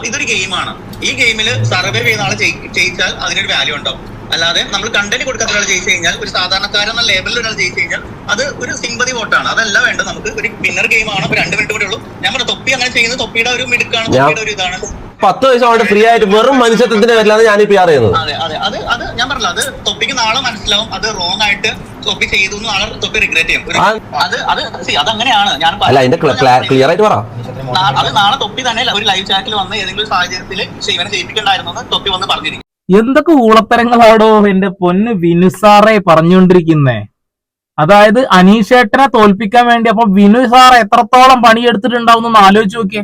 ഇതൊരു ഗെയിമാണ് ഈ ഗെയിമിൽ സർവേ ചെയ്യുന്ന ആളെ ജയി- ജയിച്ചാൽ അതിനൊരു വാല്യൂ ഉണ്ടാവും. അല്ലാതെ നമ്മൾ കണ്ടന്റ് കൊടുക്കാത്ത ഒരാൾ ജയിച്ചു കഴിഞ്ഞാൽ ഒരു സാധാരണക്കാരൻ എന്ന ലേബലിൽ ഒരാൾ ജയിച്ചു കഴിഞ്ഞാൽ അത് ഒരു സിമ്പതി വോട്ടാണ് അതല്ല വേണ്ട നമുക്ക് ഒരു വിന്നർ ഗെയിമാണ് ആണ്. രണ്ട് മിനിറ്റ് കൂടെ ഉള്ളൂ. ഞാൻ പറഞ്ഞു തൊപ്പി അങ്ങനെ ചെയ്യുന്നത് തൊപ്പിയുടെ ഒരു മിടുക്കാണ് തൊപ്പിയുടെ ഒരു ഇതാണ്. പത്ത് വയസ്സ് അവിടെ ഫ്രീ ആയിട്ട് വെറും മനുഷ്യത്വത്തിന്റെ പേരിലാണ് ഞാൻ ഈ പി ആർ ചെയ്യുന്നത്. അതെ അതെ. അത് അത് ഞാൻ പറഞ്ഞില്ല അത് തൊപ്പിക്ക് നാളെ മനസ്സിലാവും. അത് റോങ് ആയിട്ട് തൊപ്പി ചെയ്തു നാളെ തൊപ്പി റിഗ്രറ്റ് ചെയ്യും. ഒരു- ആ- അത് അത് see, അതങ്ങനെയാണ്. ഞാൻ അല്ല അതിന്റെ ക്ലിയർ ആയിട്ട് പറ. നാ- അത് നാളെ തൊപ്പി തന്നെ ഒരു ലൈവ് ചാറ്റിൽ വന്ന് ഏതെങ്കിലും സാഹചര്യത്തിൽ ഇവനെ ചെയ്യിപ്പിക്കണ്ടായിരുന്നു എന്ന് തൊപ്പി വന്ന് പറഞ്ഞിരിക്കും. എന്തൊക്കെ ഊളത്തരങ്ങളാടോ എന്റെ പൊന്ന് വിനുസാറെ പറഞ്ഞുകൊണ്ടിരിക്കുന്നേ? അതായത് അനീഷേട്ടനെ തോൽപ്പിക്കാൻ വേണ്ടി അപ്പൊ വിനു സാർ എത്രത്തോളം പണിയെടുത്തിട്ടുണ്ടാവും എന്ന് ആലോചിച്ച് നോക്കിയേ.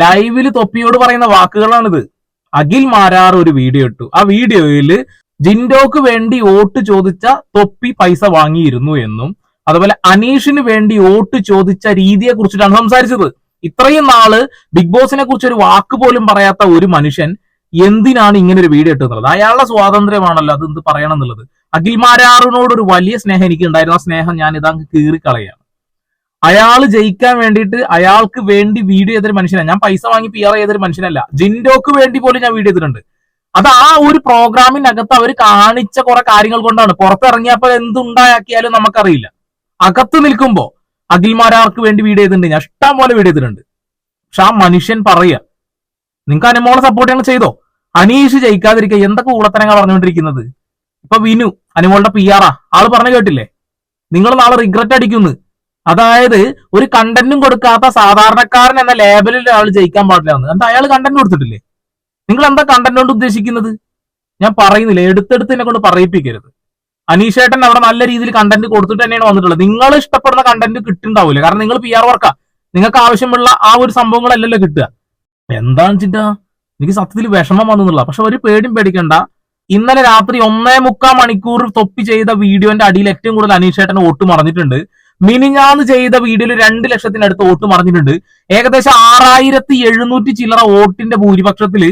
ലൈവിൽ തൊപ്പിയോട് പറയുന്ന വാക്കുകളാണിത്. അഖിൽ മാരാർ ഒരു വീഡിയോ ഇട്ടു. ആ വീഡിയോയിൽ ജിൻഡോക്ക് വേണ്ടി വോട്ട് ചോദിച്ച തൊപ്പി പൈസ വാങ്ങിയിരുന്നു എന്നും അതുപോലെ അനീഷിന് വേണ്ടി വോട്ട് ചോദിച്ച രീതിയെ കുറിച്ചിട്ടാണ് സംസാരിച്ചത്. ഇത്രയും നാൾ ബിഗ് ബോസിനെ കുറിച്ച് ഒരു വാക്ക് പോലും പറയാത്ത ഒരു മനുഷ്യൻ എന്തിനാണ് ഇങ്ങനെ ഒരു വീഡിയോ ഇട്ടുന്നത് അയാളുടെ സ്വാതന്ത്ര്യമാണല്ലോ അത് എന്ത് പറയണം എന്നുള്ളത്. അഖിൽ മാരാറിനോട് ഒരു വലിയ സ്നേഹം എനിക്ക് ഉണ്ടായിരുന്നു ആ സ്നേഹം ഞാൻ ഇതങ്ങ് കീറിക്കളയാണ്. അയാൾ ജയിക്കാൻ വേണ്ടിയിട്ട് അയാൾക്ക് വേണ്ടി വീഡിയോ ചെയ്തൊരു മനുഷ്യനാണ് ഞാൻ പൈസ വാങ്ങി പി ആർ ചെയ്തൊരു മനുഷ്യനല്ല. ജിൻഡോക്ക് വേണ്ടി പോലും ഞാൻ വീഡിയോ ചെയ്തിട്ടുണ്ട്. അത് ആ ഒരു പ്രോഗ്രാമിനകത്ത് അവർ കാണിച്ച കുറെ കാര്യങ്ങൾ കൊണ്ടാണ്. പുറത്തിറങ്ങിയപ്പോൾ എന്തുണ്ടാക്കിയാലും നമുക്കറിയില്ല. അകത്ത് നിൽക്കുമ്പോ അഖിൽമാരാർക്ക് വേണ്ടി വീഡിയോ ചെയ്തിട്ടുണ്ട്. ഞാൻ ഇഷ്ടം പോലെ വീഡിയോ ചെയ്തിട്ടുണ്ട്. പക്ഷെ ആ മനുഷ്യൻ പറയുക നിങ്ങൾക്ക് അനുമോളെ സപ്പോർട്ട് ഞങ്ങൾ ചെയ്തോ? അനീഷ് ജയിക്കാതിരിക്കുക. എന്തൊക്കെ ഊളത്തനങ്ങൾ പറഞ്ഞുകൊണ്ടിരിക്കുന്നത്? ഇപ്പൊ വിനു അനുമോളുടെ പി ആറാ ആൾ പറഞ്ഞു കേട്ടില്ലേ? നിങ്ങൾ നാളെ റിഗ്രറ്റ് അടിക്കുന്നു. അതായത് ഒരു കണ്ടന്റും കൊടുക്കാത്ത സാധാരണക്കാരൻ എന്ന ലേബലിൽ ആൾ ജയിക്കാൻ പാടില്ല എന്ന്. എന്താ? അയാൾ കണ്ടന്റ് കൊടുത്തിട്ടില്ലേ? നിങ്ങൾ എന്താ കണ്ടന്റ് കൊണ്ട് ഉദ്ദേശിക്കുന്നത്? ഞാൻ പറയുന്നില്ല. എടുത്തെടുത്ത് എന്നെ കൊണ്ട് പറയിപ്പിക്കരുത്. അനീഷേട്ടൻ അവിടെ നല്ല രീതിയിൽ കണ്ടന്റ് കൊടുത്തിട്ട് തന്നെയാണ് വന്നിട്ടുള്ളത്. നിങ്ങൾ ഇഷ്ടപ്പെടുന്ന കണ്ടന്റ് കിട്ടുണ്ടാവില്ല കാരണം നിങ്ങൾ പി ആർ വർക്കാ നിങ്ങൾക്ക് ആവശ്യമുള്ള ആ ഒരു സംഭവങ്ങളല്ലല്ലോ കിട്ടുക. എന്താണ് വെച്ചിട്ടാ എനിക്ക് സത്യത്തിൽ വിഷമം വന്നില്ല പക്ഷെ ഒരു പേടിയും പേടിക്കണ്ട. ഇന്നലെ രാത്രി ഒന്നേ മുക്കാൽ മണിക്കൂർ തൊപ്പി ചെയ്ത വീഡിയോന്റെ അടിയിൽ ഏറ്റവും കൂടുതൽ അനീഷേട്ടൻ വോട്ട് മറഞ്ഞിട്ടുണ്ട് മിനിഞ്ഞാന്ന് ചെയ്ത വീഡിയോയിൽ രണ്ട് ലക്ഷത്തിനടുത്ത് വോട്ട് മറിഞ്ഞിട്ടുണ്ട്. ഏകദേശം ആറായിരത്തി എഴുന്നൂറ്റി ചില്ലറ വോട്ടിന്റെ ഭൂരിപക്ഷത്തിൽ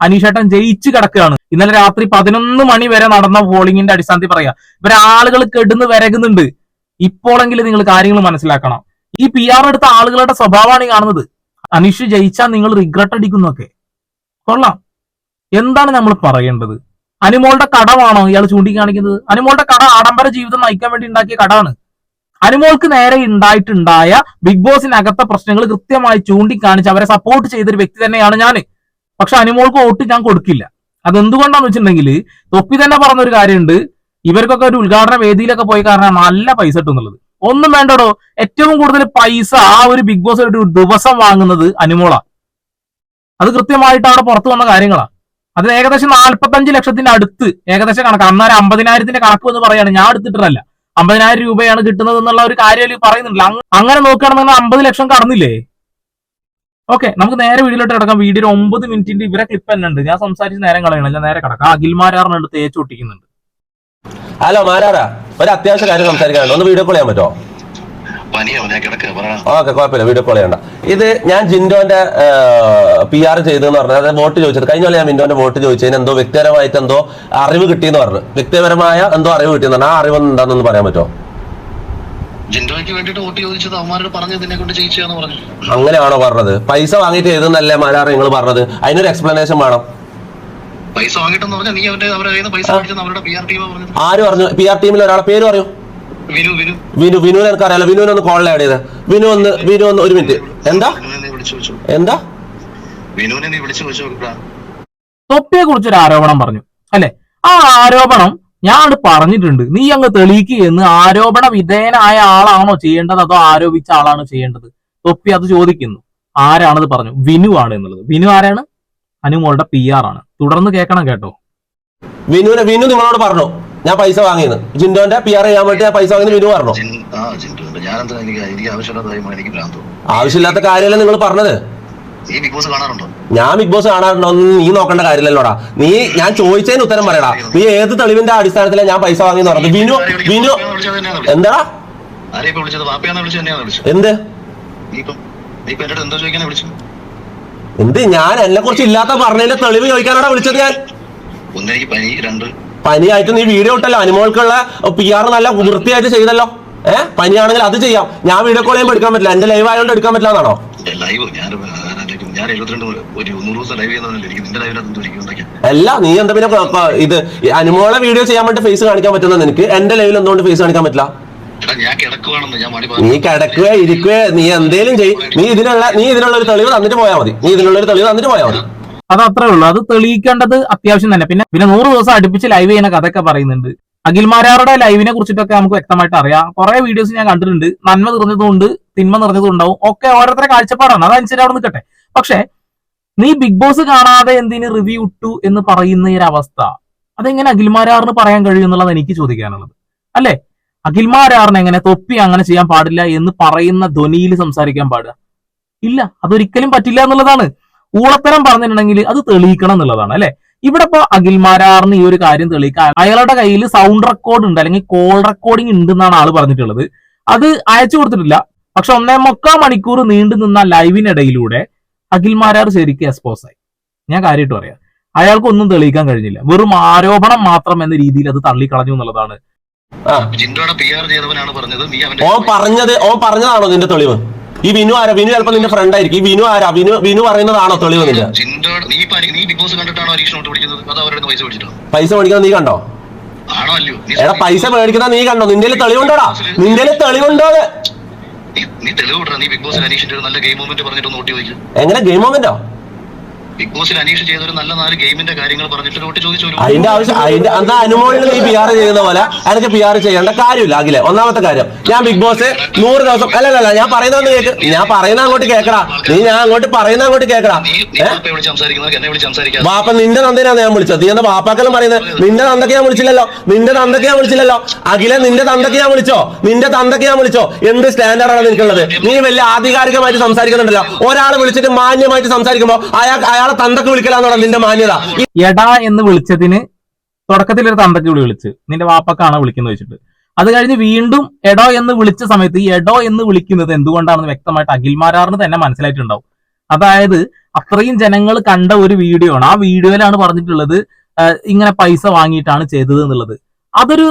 അനീഷേട്ടൻ ജയിച്ചു കിടക്കുകയാണ്. ഇന്നലെ രാത്രി പതിനൊന്ന് മണി വരെ നടന്ന പോളിംഗിന്റെ അടിസ്ഥാനത്തിൽ പറയാ. ഇവരെ ആളുകൾ കെടുന്ന് വരകുന്നുണ്ട്. ഇപ്പോഴെങ്കിലും നിങ്ങൾ കാര്യങ്ങൾ മനസ്സിലാക്കണം. ഈ പി ആർ എടുത്ത ആളുകളുടെ സ്വഭാവമാണ് ഈ കാണുന്നത്. അനീഷ് ജയിച്ചാൽ നിങ്ങൾ റിഗ്രറ്റ് അടിക്കുന്നൊക്കെ കൊള്ളാം. എന്താണ് നമ്മൾ പറയേണ്ടത്? അനുമോളുടെ കടമാണോ ഇയാൾ ചൂണ്ടിക്കാണിക്കുന്നത്? അനുമോളുടെ കട ആഡംബര ജീവിതം നയിക്കാൻ വേണ്ടി ഉണ്ടാക്കിയ കടമാണ് അനുമോൾക്ക് നേരെ ഉണ്ടായിട്ടുണ്ടായ ബിഗ് ബോസിനകത്തെ പ്രശ്നങ്ങൾ കൃത്യമായി ചൂണ്ടിക്കാണിച്ച് അവരെ സപ്പോർട്ട് ചെയ്തൊരു വ്യക്തി തന്നെയാണ് ഞാൻ പക്ഷെ അനുമോൾക്ക് വോട്ട് ഞാൻ കൊടുക്കില്ല. അതെന്തുകൊണ്ടാന്ന് വെച്ചിട്ടുണ്ടെങ്കിൽ തൊപ്പി തന്നെ പറഞ്ഞൊരു കാര്യമുണ്ട് ഇവർക്കൊക്കെ ഒരു ഉദ്ഘാടന വേദിയിലൊക്കെ പോയി കാരണം നല്ല പൈസ കിട്ടുന്നുള്ളത്. ഒന്നും വേണ്ടടോ. ഏറ്റവും കൂടുതൽ പൈസ ആ ഒരു ബിഗ് ബോസ് ഒരു ദിവസം വാങ്ങുന്നത് അനുമോളാ അത് കൃത്യമായിട്ട് അവിടെ പുറത്തു വന്ന കാര്യങ്ങളാണ് അത് ഏകദേശം നാൽപ്പത്തഞ്ച് ലക്ഷത്തിന്റെ അടുത്ത് ഏകദേശം കണക്ക് അന്നേരം അമ്പതിനായിരത്തിന്റെ കണക്ക് എന്ന് പറയാണ്. ഞാൻ എടുത്തിട്ടല്ല അമ്പതിനായിരം രൂപയാണ് കിട്ടുന്നത് എന്നുള്ള ഒരു കാര്യം പറയുന്നുണ്ട്. പറയുന്നില്ല അങ്ങ- അങ്ങനെ നോക്കുകയാണെന്നുണ്ടെങ്കിൽ അമ്പത് ലക്ഷം കടന്നില്ലേ? ഓക്കെ നമുക്ക് നേരെ വീഡിയോയിലോട്ട് കിടക്കാം. വീഡിയോ ഒമ്പത് മിനിറ്റിന്റെ ഇവരെ ക്ലിപ്പ് തന്നെ ഉണ്ട്. ഞാൻ സംസാരിച്ച് നേരം കളയണം ഞാൻ നേരെ കിടക്കാം. അഖിൽമാരാറിനുണ്ട് തേച്ച് ഒട്ടിക്കുന്നുണ്ട്. ഹലോ മാരാറാ ഒരു അത്യാവശ്യ കാര്യം സംസാരിക്കാനുണ്ട്. ഒന്ന് വീഡിയോ കോൾ ചെയ്യാൻ പറ്റുമോ പനിയോ ഞാൻ കിടക്കുക പറ ഓക്കെ കുഴപ്പമില്ല വീഡിയോ കോൾ ചെയ്യണ്ട. ഇത് ഞാൻ ജിൻഡോന്റെ പി ആർ ചെയ്തെന്ന് പറഞ്ഞത് അതായത് വോട്ട് ചോദിച്ചത്. കഴിഞ്ഞ പോലെ ഞാൻ മിൻഡോന്റെ വോട്ട് ചോദിച്ചതിന് എന്തോ വ്യക്തിപരമായിട്ട് എന്തോ അറിവ് കിട്ടിയെന്ന് പറഞ്ഞു. വ്യക്തിപരമായ എന്തോ അറിവ് കിട്ടിയെന്ന് പറഞ്ഞു ആ അറിവ് എന്താണെന്ന് പറയാൻ പറ്റുമോ? ജിൻഡോയ്ക്ക് വേണ്ടിട്ട് വോട്ട് ചോദിച്ചത് അവന്മാരോട് പറഞ്ഞത് ഇതിനെ കൊണ്ട് ജയിച്ചാന്ന് പറഞ്ഞു. അങ്ങനെയാണോ പറഞ്ഞത്? പൈസ വാങ്ങിട്ട് ചെയ്തെന്നല്ലേ മാരാറ് നിങ്ങൾ പറഞ്ഞത്? അതിനൊരു എക്സ്പ്ലനേഷൻ വേണം. പൈസ വാങ്ങിട്ടെന്ന് പറഞ്ഞാൽ നീ അവന്റെ അവരുടെ കയ്യിൽ നിന്ന് പൈസ അവരുടെ പി ആർ ടീമാ പറഞ്ഞത്. ആര് പറഞ്ഞു? പി ആർ ടീമിൽ ഒരാളെ പേര് പറയൂ. വിനു വിനു. എനിക്ക് അറിയാലോ വിനുവിനെ ഒന്ന് കോളിൽ ആഡ് ചെയ്ത്. വിനു ഒന്ന് വിനു ഒന്ന് ഒരു മിനിറ്റ് എന്താ? എന്താ? തൊപ്പിയെ തൊപ്പിയെ കുറിച്ചൊരു ആരോപണം പറഞ്ഞു. അല്ലെ? ആ ആരോപണം ഞാൻ അത് പറഞ്ഞിട്ടുണ്ട്. നീ അങ്ങ് തെളിയിക്കുകയെന്ന് ആരോപണ വിധേയനായ ആളാണോ ചെയ്യേണ്ടത് അതോ ആരോപിച്ച ആളാണോ ചെയ്യേണ്ടത്? തൊപ്പി അത് ചോദിക്കുന്നു. ആരാണത് പറഞ്ഞു? വിനു ആണ് എന്നുള്ളത്. വിനു ആരാണ്? അനുമോളുടെ പി ആർ ആണ്. തുടർന്ന് കേൾക്കണം കേട്ടോ. വിനു വിനു നിങ്ങളോട് പറഞ്ഞു. ഞാൻ പൈസ വാങ്ങിയെന്ന്. ജിൻഡോന്റെ പി ആർ ചെയ്യാൻ വേണ്ടി ഞാൻ പൈസ വാങ്ങി വിനു പറഞ്ഞു? ആവശ്യമില്ലാത്ത കാര്യമല്ല നിങ്ങൾ പറഞ്ഞത്? ഞാൻ ബിഗ് ബോസ് കാണാറുണ്ടോ? നീ നോക്കേണ്ട കാര്യമില്ലല്ലോടാ. നീ ഞാൻ ചോദിച്ചതിന് ഉത്തരം പറയടാ. നീ ഏത് തെളിവിന്റെ അടിസ്ഥാനത്തിലാണ് ഞാൻ പൈസ വാങ്ങിയെന്ന് പറഞ്ഞത്? വിനു വിനു എന്താടാ? എന്ത്? എന്തോ ഞാൻ എന്നെ കുറിച്ച് ഇല്ലാത്ത പറഞ്ഞതിന്റെ തെളിവ് ചോദിക്കാനാടാ വിളിച്ചത് ഞാൻ? ഒന്നെനിക്ക് പനി രണ്ട് പനിയായിട്ട് നീ വീഡിയോ ഇട്ടല്ലോ. അനുമോൾക്കുള്ള പി ആർ നല്ല വൃത്തിയായിട്ട് ചെയ്തല്ലോ. ഏഹ് പനിയാണെങ്കിൽ അത് ചെയ്യാം. ഞാൻ വീഡിയോ കോൾ ചെയ്യുമ്പോൾ എടുക്കാൻ പറ്റില്ല. എന്റെ ലൈവ് ആയതുകൊണ്ട് എടുക്കാൻ പറ്റില്ല എന്നാണോ? ഞാൻ അല്ല നീ എന്താ പിന്നെ ഇത് അനുമോളെ വീഡിയോ ചെയ്യാൻ വേണ്ടി ഫേസ് കാണിക്കാൻ പറ്റുന്ന നിനക്ക്? എന്റെ ലൈവിൽ എന്തുകൊണ്ട് ഫേസ് കാണിക്കാൻ പറ്റില്ല? നീ കിടക്കുക ഇരിക്കുക നീ എന്തേലും ചെയ്. നീ ഇതിനുള്ള നീ ഇതിനുള്ള ഒരു തെളിവ് തന്നിട്ട് പോയാൽ മതി. നീ ഇതിനുള്ള ഒരു തെളിവ് തന്നിട്ട് പോയാൽ മതി. അത് അത്രേ ഉള്ളൂ. അത് തെളിയിക്കേണ്ടത് അത്യാവശ്യം തന്നെ. പിന്നെ പിന്നെ നൂറ് ദിവസം അടുപ്പിച്ച് ലൈവ് ചെയ്യുന്ന കഥയൊക്കെ പറയുന്നുണ്ട്. അഖിൽമാരാരുടെ ലൈവിനെ കുറിച്ചിട്ടൊക്കെ നമുക്ക് വ്യക്തമായിട്ട് അറിയാം. കുറെ വീഡിയോസ് ഞാൻ കണ്ടിട്ടുണ്ട്. നന്മ നിറഞ്ഞതുകൊണ്ട് തിന്മ നിറഞ്ഞതും ഉണ്ടാവും ഒക്കെ ഓരോരുത്തരുടെ കാഴ്ചപ്പാടാണ്. അതനുസരിച്ച് അവിടെ നിൽക്കട്ടെ. പക്ഷെ നീ ബിഗ് ബോസ് കാണാതെ എന്തിന് റിവ്യൂ ഇട്ടു എന്ന് പറയുന്ന ഒരു അവസ്ഥ അതെങ്ങനെ അഖിൽമാരാറിന് പറയാൻ കഴിയും എന്നുള്ളത് എനിക്ക് ചോദിക്കാനുള്ളത്. അല്ലെ? അഖിൽമാരാറിന് എങ്ങനെ തൊപ്പി അങ്ങനെ ചെയ്യാൻ പാടില്ല എന്ന് പറയുന്ന ധ്വനിയിൽ സംസാരിക്കാൻ പാടുക? ഇല്ല. അതൊരിക്കലും പറ്റില്ല എന്നുള്ളതാണ്. ഊളത്തരം പറഞ്ഞിട്ടുണ്ടെങ്കിൽ അത് തെളിയിക്കണം എന്നുള്ളതാണ് അല്ലെ? ഇവിടെ ഇപ്പൊ അഖിൽമാരാറിന് ഈ ഒരു കാര്യം തെളിയിക്കാൻ അയാളുടെ കയ്യിൽ സൗണ്ട് റെക്കോർഡ് ഉണ്ട് അല്ലെങ്കിൽ കോൾ റെക്കോർഡിംഗ് ഉണ്ട് എന്നാണ് ആൾ പറഞ്ഞിട്ടുള്ളത്. അത് അയച്ചു കൊടുത്തിട്ടില്ല. പക്ഷെ ഒന്നേ മുക്കാൽ മണിക്കൂർ നീണ്ടു നിന്ന ലൈവിനിടയിലൂടെ അഖിൽമാരാർ ശരിക്കും എക്സ്പോസ് ആയി. ഞാൻ കാര്യമായിട്ട് പറയാം. അയാൾക്ക് ഒന്നും തെളിയിക്കാൻ കഴിഞ്ഞില്ല. വെറും ആരോപണം മാത്രം എന്ന രീതിയിൽ അത് തള്ളിക്കളഞ്ഞു എന്നുള്ളതാണ്. ഓ പറഞ്ഞത് ഓ പറഞ്ഞതാണോ നിന്റെ തെളിവ്? ഈ വിനു ആരാ? വിനു ചിലപ്പോ നിന്റെ ഫ്രണ്ട് ആയിരിക്കും. ഈ വിനു ആരാ? വിനു വിനു പറയുന്നതാണോ തെളിവ് നിന്റെ? പൈസ മേടിക്കുന്നത് നീ കണ്ടോ? എടാ പൈസ മേടിക്കുന്ന നീ കണ്ടോ? നിന്റെ തെളിവുണ്ടോടാ? നിന്റെ തെളിവുണ്ടോ എങ്ങനെ? ഗെയിം മൊമെന്റോ ബിഗ് ബോസിൽ അനീഷ് നല്ല നാല് ഗെയിമിന്റെ കാര്യങ്ങൾ പറഞ്ഞിട്ട് നോട്ടി ചോദിച്ചു അതിന്റെ ആവശ്യം അതിന്റെ എന്താ അനുമോളിൽ നീ പി ആർ ചെയ്യുന്ന പോലെ എനിക്ക് പി ആർ ചെയ്യേണ്ട കാര്യമില്ല. അഖിലെ ഒന്നാമത്തെ കാര്യം. ഞാൻ ബിഗ് ബോസ് നൂറ് ദിവസം അല്ല അല്ല, ഞാൻ പറയുന്നതെന്ന് കേക്ക്. ഞാൻ പറയുന്ന അങ്ങോട്ട് കേക്കടാ. നീ ഞാൻ അങ്ങോട്ട് പറയുന്ന അങ്ങോട്ട് കേക്കടാ. വാപ്പ നിന്റെ നന്ദനാണ് ഞാൻ വിളിച്ചത്. നീ എന്താ വാപ്പാക്കെല്ലാം പറയുന്നത് നിന്റെ തന്തക്ക് ഞാൻ വിളിച്ചില്ലല്ലോ. നിന്റെ തന്തക്ക് ഞാൻ വിളിച്ചില്ലല്ലോ. അഖിലെ നിന്റെ തന്തക്ക് ഞാൻ വിളിച്ചോ? നിന്റെ തന്തക്ക് ഞാൻ വിളിച്ചോ? എന്ത് സ്റ്റാൻഡേർഡാണ് നിനക്കുള്ളത്? നീ വലിയ ആധികാരികമായിട്ട് സംസാരിക്കുന്നുണ്ടല്ലോ. ഒരാൾ വിളിച്ചിട്ട് മാന്യമായിട്ട് സംസാരിക്കുമ്പോ അയാൾ അയാളെ തന്തക്ക് വിളിക്കലാന്നാണ് നിന്റെ മാന്യത. എടാ എന്ന് വിളിച്ചതിന് തുടക്കത്തിൽ ഒരു തന്തക്ക് വിളി വിളിച്ച് നിന്റെ വാപ്പക്കാണോ വിളിക്കുന്നത് വെച്ചിട്ട്. അത് കഴിഞ്ഞ് വീണ്ടും എടോ എന്ന് വിളിച്ച സമയത്ത് ഈ എടോ എന്ന് വിളിക്കുന്നത് എന്തുകൊണ്ടാണെന്ന് വ്യക്തമായിട്ട് അഖിൽമാരാറിന് തന്നെ മനസ്സിലായിട്ടുണ്ടാവും. അതായത് അത്രയും ജനങ്ങൾ കണ്ട ഒരു വീഡിയോ ആണ്. ആ വീഡിയോയിലാണ് പറഞ്ഞിട്ടുള്ളത് ഇങ്ങനെ പൈസ വാങ്ങിയിട്ടാണ് ചെയ്തത് എന്നുള്ളത്. അതൊരു